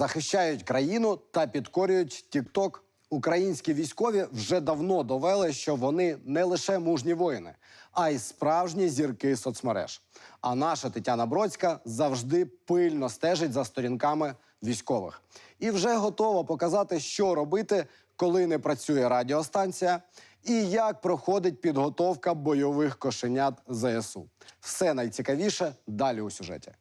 захищають країну та підкорюють Тікток. Українські військові вже давно довели, що вони не лише мужні воїни, а й справжні зірки соцмереж. А наша Тетяна Бродська завжди пильно стежить за сторінками військових і вже готова показати, що робити, коли не працює радіостанція, і як проходить підготовка бойових кошенят ЗСУ. Все найцікавіше далі у сюжеті.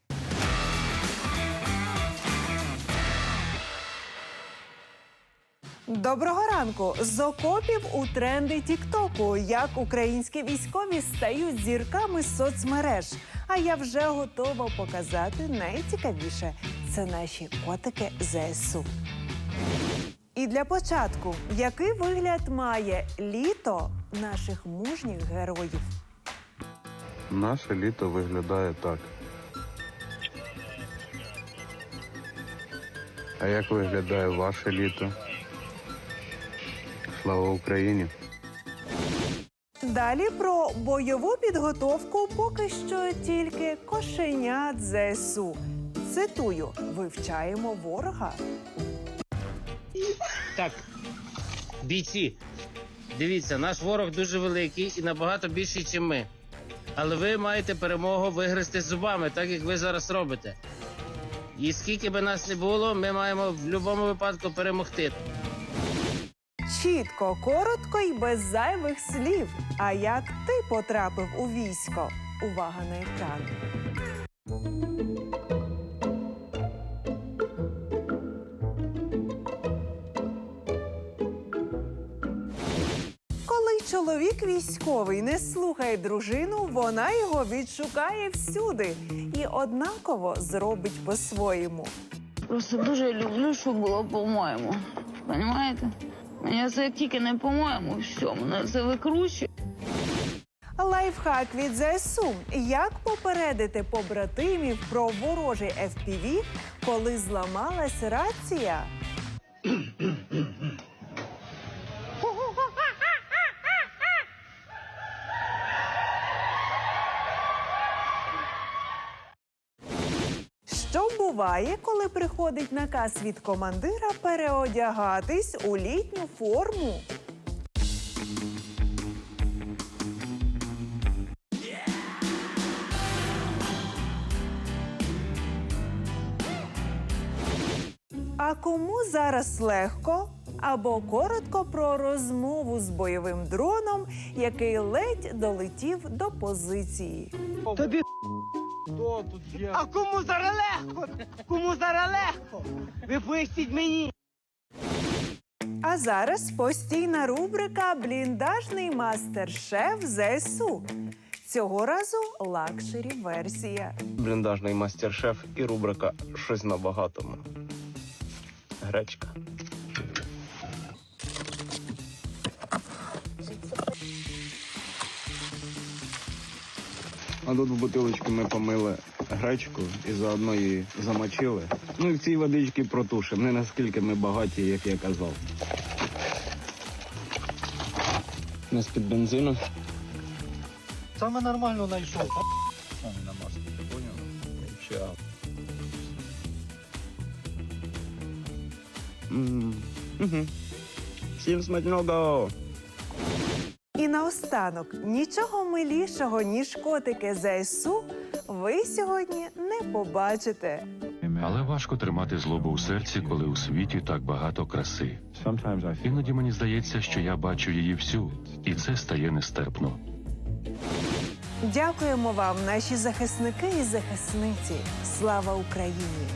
Доброго ранку! З окопів у тренди Тіктоку. Як українські військові стають зірками соцмереж. А я вже готова показати найцікавіше це наші котики ЗСУ. І для початку, який вигляд має літо наших мужніх героїв? Наше літо виглядає так. А як виглядає ваше літо? Слава Україні! Далі про бойову підготовку поки що тільки кошенят ЗСУ. Цитую: вивчаємо ворога. Так, бійці, дивіться, наш ворог дуже великий і набагато більший, ніж ми. Але ви маєте перемогу вигризти зубами, так як ви зараз робите. І скільки би нас не було, ми маємо в будь-якому випадку перемогти. Чітко, коротко і без зайвих слів. А як ти потрапив у військо? Увага на екран. Коли чоловік військовий не слухає дружину, вона його відшукає всюди і однаково зробить по-своєму. Просто дуже люблю, щоб було по-моєму. Понімаєте? Мені це тільки не по-моєму, все, мене це викручує. Лайфхак від ЗСУ. Як попередити побратимів про ворожий FPV, коли зламалась рація? Що буває, коли приходить наказ від командира переодягатись у літню форму? А кому зараз легко? Або коротко про розмову з бойовим дроном, який ледь долетів до позиції. Тобі А кому зараз легко? Кому зараз легко? Ви поясніть мені. А зараз постійна рубрика Бліндажний мастер-шеф ЗСУ. Цього разу лакшері версія. бліндажний мастер-шеф і рубрика Щось на багатому. Гречка. А тут в бутилочку ми помили гречку і заодно її замочили. Ну і в цій водичці протушимо. Не наскільки ми багаті, як я казав. У нас під бензином. Саме нормально знайшов. Саме на маску, ти поняв? М. Всім смачного! Наостанок нічого милішого, ніж котики ЗСУ, ви сьогодні не побачите. Але важко тримати злобу у серці, коли у світі так багато краси. Іноді мені здається, що я бачу її всю, і це стає нестерпно. Дякуємо вам, наші захисники і захисниці. Слава Україні!